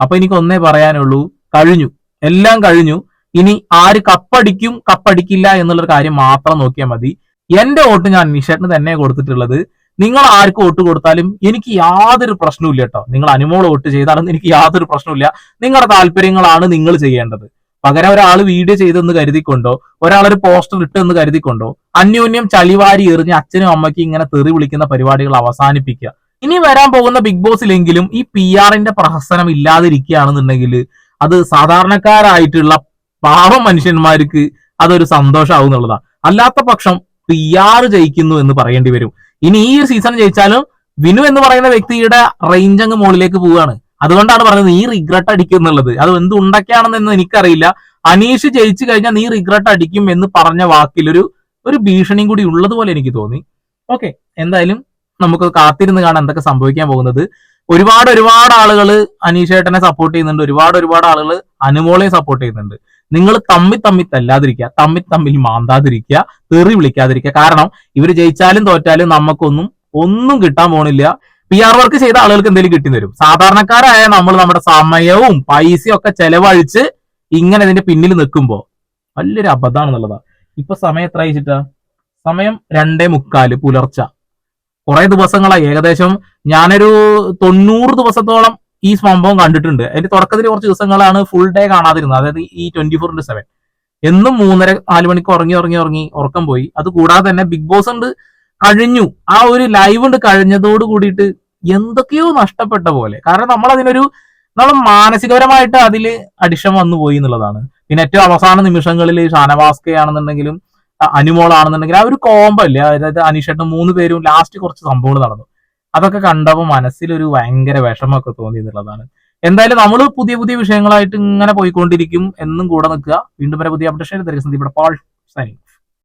അപ്പൊ എനിക്ക് ഒന്നേ പറയാനുള്ളൂ കഴിഞ്ഞു. എല്ലാം കഴിഞ്ഞു. ഇനി ആര് കപ്പടിക്കും കപ്പടിക്കില്ല എന്നുള്ള കാര്യം മാത്രം നോക്കിയാൽ മതി. എന്റെ വോട്ട് ഞാൻ നിഷേട്ടിന് തന്നെ കൊടുത്തിട്ടുള്ളത് നിങ്ങൾ ആർക്ക് വോട്ട് കൊടുത്താലും എനിക്ക് യാതൊരു പ്രശ്നവുമില്ല കേട്ടോ. നിങ്ങൾ അനുമോൾ വോട്ട് ചെയ്താലും എനിക്ക് യാതൊരു പ്രശ്നവുമില്ല നിങ്ങളുടെ താല്പര്യങ്ങളാണ് നിങ്ങൾ ചെയ്യേണ്ടത്. പകരം ഒരാൾ വീഡിയോ ചെയ്തെന്ന് കരുതിക്കൊണ്ടോ ഒരാളൊരു പോസ്റ്റർ ഇട്ടെന്ന് കരുതിക്കൊണ്ടോ അന്യോന്യം ചളിവാരി എറിഞ്ഞ് അച്ഛനും അമ്മയ്ക്കും ഇങ്ങനെ തെറി വിളിക്കുന്ന പരിപാടികൾ അവസാനിപ്പിക്കുക. ഇനി വരാൻ പോകുന്ന ബിഗ് ബോസിലെങ്കിലും ഈ പി ആറിന്റെ പ്രഹസനം ഇല്ലാതിരിക്കുകയാണെന്നുണ്ടെങ്കിൽ അത് സാധാരണക്കാരായിട്ടുള്ള പാവം മനുഷ്യന്മാർക്ക് അതൊരു സന്തോഷമാവും എന്നുള്ളതാണ് അല്ലാത്ത പക്ഷം പി ആർ ജയിക്കുന്നു എന്ന് പറയേണ്ടി വരും. ഇനി ഈ ഒരു സീസൺ ജയിച്ചാലും വിനു എന്ന് പറയുന്ന വ്യക്തിയുടെ റേഞ്ച് അങ്ങ് മുകളിലേക്ക് പോവുകയാണ്. അതുകൊണ്ടാണ് പറയുന്നത് നീ റിഗ്രറ്റ് അടിക്കും എന്നുള്ളത്. അത് എന്ത് ഉണ്ടാക്കിയാണെന്ന് എനിക്കറിയില്ല. അനീഷ് ജയിച്ചു കഴിഞ്ഞാൽ നീ റിഗ്രറ്റ് അടിക്കും എന്ന് പറഞ്ഞ വാക്കിൽ ഒരു ഒരു ഭീഷണിയും കൂടി ഉള്ളതുപോലെ എനിക്ക് തോന്നി. ഓക്കെ എന്തായാലും നമുക്ക് കാത്തിരുന്ന് കാണാൻ എന്തൊക്കെ സംഭവിക്കാൻ പോകുന്നത്. ഒരുപാട് ഒരുപാട് ആളുകൾ അനീഷ് ചേട്ടനെ സപ്പോർട്ട് ചെയ്യുന്നുണ്ട്. ഒരുപാട് ഒരുപാട് ആളുകൾ അനുമോളെയും സപ്പോർട്ട് ചെയ്യുന്നുണ്ട്. നിങ്ങൾ തമ്മി തമ്മി തല്ലാതിരിക്കുക തമ്മി തമ്മിൽ മാന്താതിരിക്കുക തെറി വിളിക്കാതിരിക്കുക. കാരണം ഇവർ ജയിച്ചാലും തോറ്റാലും നമുക്കൊന്നും ഒന്നും കിട്ടാൻ പോണില്ല. പി ആർ വർക്ക് ചെയ്ത ആളുകൾക്ക് എന്തെങ്കിലും കിട്ടി തരും. സാധാരണക്കാരായ നമ്മൾ നമ്മുടെ സമയവും പൈസയും ഒക്കെ ചെലവഴിച്ച് ഇങ്ങനെ ഇതിന്റെ പിന്നിൽ നിൽക്കുമ്പോ വലിയൊരു അബദ്ധമാണെന്നുള്ളതാ. ഇപ്പൊ സമയം എത്ര അയച്ചിട്ടാ സമയം രണ്ടേ മുക്കാൽ പുലർച്ച. കുറെ ദിവസങ്ങളായി. ഏകദേശം ഞാനൊരു തൊണ്ണൂറ് ദിവസത്തോളം ഈ സംഭവം കണ്ടിട്ടുണ്ട്. അതിന്റെ തുടക്കത്തിൽ കുറച്ച് ദിവസങ്ങളാണ് ഫുൾ ഡേ കാണാതിരുന്നത്. അതായത് ഈ ട്വന്റി ഫോർ ഇന്റു സെവൻ എന്നും മൂന്നര നാല് മണിക്ക് ഉറങ്ങി ഉറങ്ങി ഉറങ്ങി ഉറക്കം പോയി. അത് കൂടാതെ തന്നെ ബിഗ് ബോസ് ഉണ്ട് കഴിഞ്ഞു. ആ ഒരു ലൈവ് ഉണ്ട് കഴിഞ്ഞതോട് കൂടിയിട്ട് എന്തൊക്കെയോ നഷ്ടപ്പെട്ട പോലെ. കാരണം നമ്മൾ അതിനൊരു നമ്മൾ മാനസികപരമായിട്ട് അതിൽ അഡിഷൻ വന്നു പോയി എന്നുള്ളതാണ്. പിന്നെ ഏറ്റവും അവസാന നിമിഷങ്ങളിൽ ഷാനവാസ്ക ആണെന്നുണ്ടെങ്കിലും അ- അനുമോളാണെന്നുണ്ടെങ്കിലും ആ ഒരു കോമ്പല്ലേ അതായത് അനീഷേട്ടൻ മൂന്ന് പേരും ലാസ്റ്റ് കുറച്ച് സംഭവങ്ങൾ നടന്നു. അതൊക്കെ കണ്ടപ്പോൾ മനസ്സിലൊരു ഭയങ്കര വിഷമമൊക്കെ തോന്നി എന്നുള്ളതാണ്. എന്തായാലും നമ്മൾ പുതിയ പുതിയ വിഷയങ്ങളായിട്ട് ഇങ്ങനെ പോയിക്കൊണ്ടിരിക്കും എന്നും കൂടെ നിൽക്കുക. വീണ്ടും വരെ പുതിയ അപ്ഡേഷൻ ഇവിടെ പാൾ സൈനിങ്